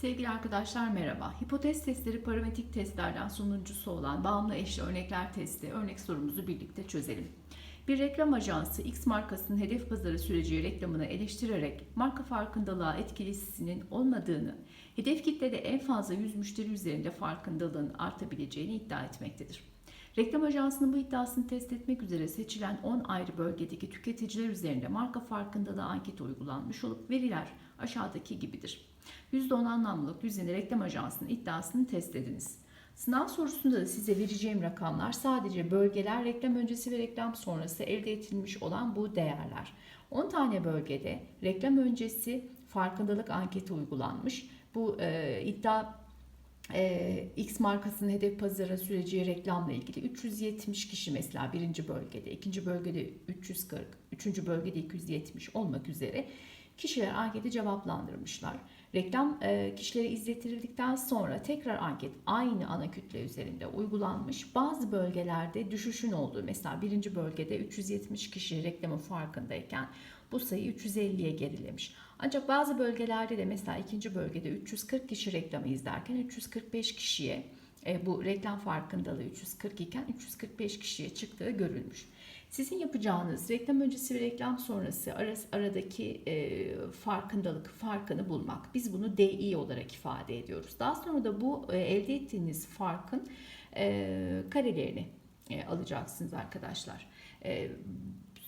Sevgili arkadaşlar merhaba. Hipotez testleri parametrik testlerden sonuncusu olan bağımlı eşli örnekler testi örnek sorumuzu birlikte çözelim. Bir reklam ajansı X markasının hedef pazarı süreci reklamını eleştirerek marka farkındalığa etkilisinin olmadığını, hedef kitlede en fazla 100 müşteri üzerinde farkındalığın artabileceğini iddia etmektedir. Reklam ajansının bu iddiasını test etmek üzere seçilen 10 ayrı bölgedeki tüketiciler üzerinde marka farkındalığı anketi uygulanmış olup veriler aşağıdaki gibidir. %10 anlamlılık düzeni reklam ajansının iddiasını test ediniz. Sınav sorusunda da size vereceğim rakamlar sadece bölgeler, reklam öncesi ve reklam sonrası elde edilmiş olan bu değerler. 10 tane bölgede reklam öncesi farkındalık anketi uygulanmış. Bu e, iddia e, X markasının hedef pazara süreci reklamla ilgili 370 kişi mesela birinci bölgede, ikinci bölgede 340, üçüncü bölgede 270 olmak üzere kişiler anketi cevaplandırmışlar. Reklam e, kişilere izletirildikten sonra tekrar anket aynı ana kütle üzerinde uygulanmış. Bazı bölgelerde düşüşün olduğu mesela birinci bölgede 370 kişi reklamın farkındayken bu sayı 350'ye gerilemiş. Ancak bazı bölgelerde de mesela ikinci bölgede 340 kişi reklamı izlerken 345 kişiye e, bu reklam farkındalığı 340 iken 345 kişiye çıktığı görülmüş. Sizin yapacağınız reklam öncesi ve reklam sonrası aradaki e, farkındalık farkını bulmak. Biz bunu DI olarak ifade ediyoruz. Daha sonra da bu e, elde ettiğiniz farkın e, karelerini e, alacaksınız arkadaşlar. E,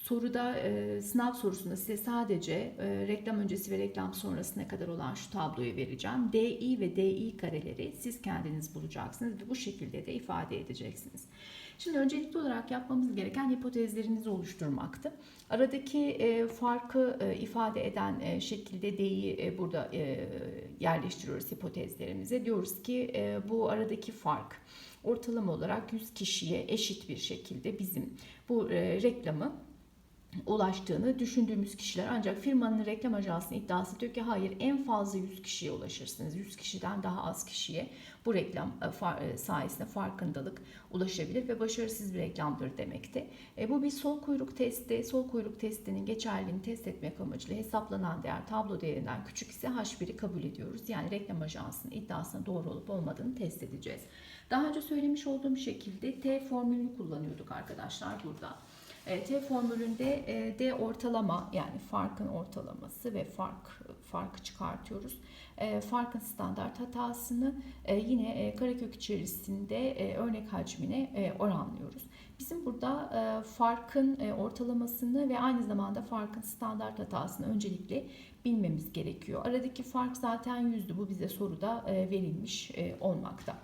soruda e, sınav sorusunda size sadece e, reklam öncesi ve reklam sonrasına kadar olan şu tabloyu vereceğim. DI ve DI kareleri siz kendiniz bulacaksınız ve bu şekilde de ifade edeceksiniz. Şimdi öncelikli olarak yapmamız gereken hipotezlerinizi oluşturmaktı. Aradaki e, farkı e, ifade eden e, şekilde D'yi e, burada e, yerleştiriyoruz hipotezlerimize. Diyoruz ki e, bu aradaki fark ortalama olarak 100 kişiye eşit bir şekilde bizim bu e, reklamı ulaştığını düşündüğümüz kişiler ancak firmanın reklam ajansının iddiası diyor ki hayır en fazla 100 kişiye ulaşırsınız. 100 kişiden daha az kişiye bu reklam e, sayesinde farkındalık ulaşabilir ve başarısız bir reklamdır demekte. E, bu bir sol kuyruk testi. Sol kuyruk testinin geçerliliğini test etmek amacıyla hesaplanan değer tablo değerinden küçük ise H1'i kabul ediyoruz. Yani reklam ajansının iddiasına doğru olup olmadığını test edeceğiz. Daha önce söylemiş olduğum şekilde T formülünü kullanıyorduk arkadaşlar burada. E, T formülünde e, D ortalama yani farkın ortalaması ve fark farkı çıkartıyoruz. E, farkın standart hatasını yine karekök içerisinde örnek hacmine oranlıyoruz. Bizim burada farkın ortalamasını ve aynı zamanda farkın standart hatasını öncelikle bilmemiz gerekiyor. Aradaki fark zaten yüzdü. Bu bize soruda verilmiş olmakta.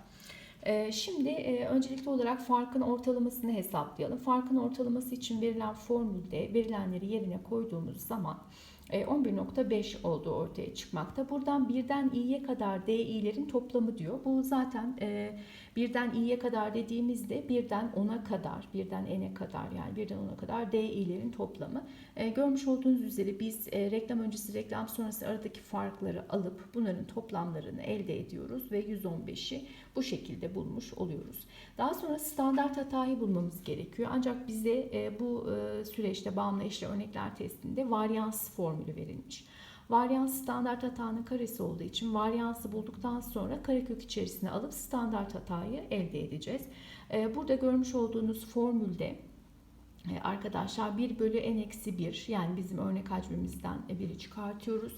Ee, şimdi e, öncelikli olarak farkın ortalamasını hesaplayalım. Farkın ortalaması için verilen formülde verilenleri yerine koyduğumuz zaman 11.5 e, olduğu ortaya çıkmakta. Buradan birden i'ye kadar DI'lerin toplamı diyor. Bu zaten e, birden i'ye kadar dediğimizde birden 10'a kadar, birden n'e kadar yani birden 10'a kadar DI'lerin toplamı. E, görmüş olduğunuz üzere biz reklam öncesi reklam sonrası aradaki farkları alıp bunların toplamlarını elde ediyoruz ve 115'i bu şekilde bulmuş oluyoruz. Daha sonra standart hatayı bulmamız gerekiyor. Ancak bize bu süreçte bağımlı eşli örnekler testinde varyans formu formülü verilmiş. Varyans standart hatanın karesi olduğu için varyansı bulduktan sonra karekök içerisine alıp standart hatayı elde edeceğiz. Ee, burada görmüş olduğunuz formülde e, arkadaşlar 1 bölü n eksi 1 yani bizim örnek hacmimizden 1'i çıkartıyoruz.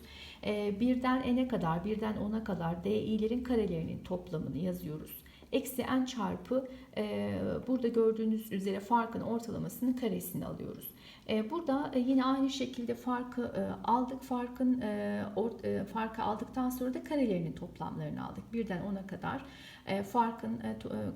Ee, birden n'e kadar birden 10'a kadar di'lerin karelerinin toplamını yazıyoruz eksi n çarpı e, burada gördüğünüz üzere farkın ortalamasının karesini alıyoruz. E, burada e, yine aynı şekilde farkı e, aldık. Farkın e, farkı aldıktan sonra da karelerinin toplamlarını aldık. Birden 10'a kadar farkın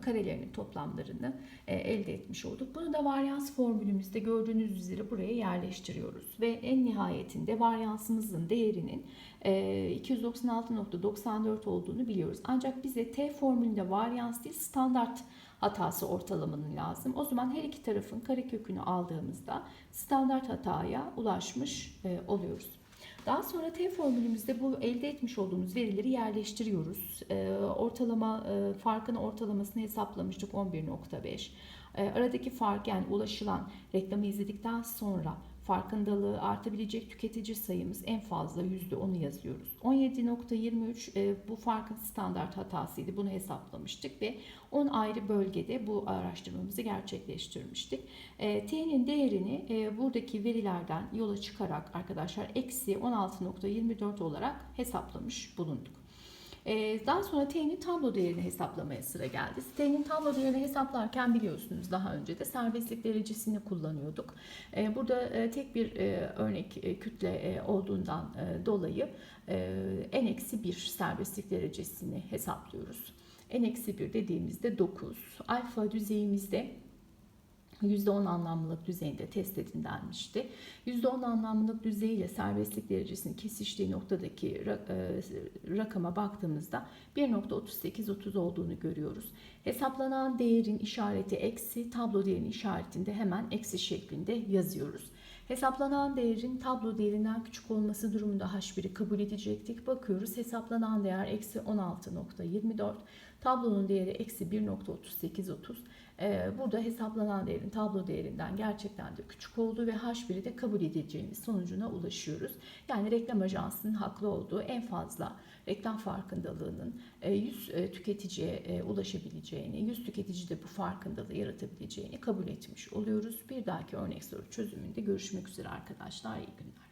karelerinin toplamlarını elde etmiş olduk. Bunu da varyans formülümüzde gördüğünüz üzere buraya yerleştiriyoruz ve en nihayetinde varyansımızın değerinin 296.94 olduğunu biliyoruz. Ancak bize T formülünde varyans değil standart hatası ortalamanın lazım. O zaman her iki tarafın karekökünü aldığımızda standart hataya ulaşmış oluyoruz. Daha sonra T formülümüzde bu elde etmiş olduğumuz verileri yerleştiriyoruz. ortalama farkın ortalamasını hesaplamıştık 11.5. Aradaki fark yani ulaşılan reklamı izledikten sonra farkındalığı artabilecek tüketici sayımız en fazla %10'u yazıyoruz. 17.23 e, bu farkın standart hatasıydı. Bunu hesaplamıştık ve 10 ayrı bölgede bu araştırmamızı gerçekleştirmiştik. E, T'nin değerini e, buradaki verilerden yola çıkarak arkadaşlar eksi 16.24 olarak hesaplamış bulunduk. Ee, Daha sonra T'nin tablo değerini hesaplamaya sıra geldi. T'nin tablo değerini hesaplarken biliyorsunuz daha önce de serbestlik derecesini kullanıyorduk. Ee, Burada e, tek bir e, örnek e, kütle olduğundan dolayı e, n-1 serbestlik derecesini hesaplıyoruz. n-1 dediğimizde 9. Alfa düzeyimizde %10 anlamlılık düzeyinde test edilmişti. %10 anlamlılık düzeyiyle serbestlik derecesinin kesiştiği noktadaki e, rakama baktığımızda 1.3830 olduğunu görüyoruz. Hesaplanan değerin işareti eksi, tablo değerinin işaretinde hemen eksi şeklinde yazıyoruz. Hesaplanan değerin tablo değerinden küçük olması durumunda H1'i kabul edecektik. Bakıyoruz hesaplanan değer eksi 16.24, tablonun değeri eksi 1.3830. Ee, Burada hesaplanan değerin tablo değerinden gerçekten de küçük olduğu ve H1'i de kabul edeceğimiz sonucuna ulaşıyoruz. Yani reklam ajansının haklı olduğu en fazla reklam farkındalığının e, 100 e, tüketiciye e, ulaşabileceğini, 100 tüketici de bu farkındalığı yaratabileceğini kabul etmiş oluyoruz. Bir dahaki örnek soru çözümünde görüşmek üzere arkadaşlar. İyi günler.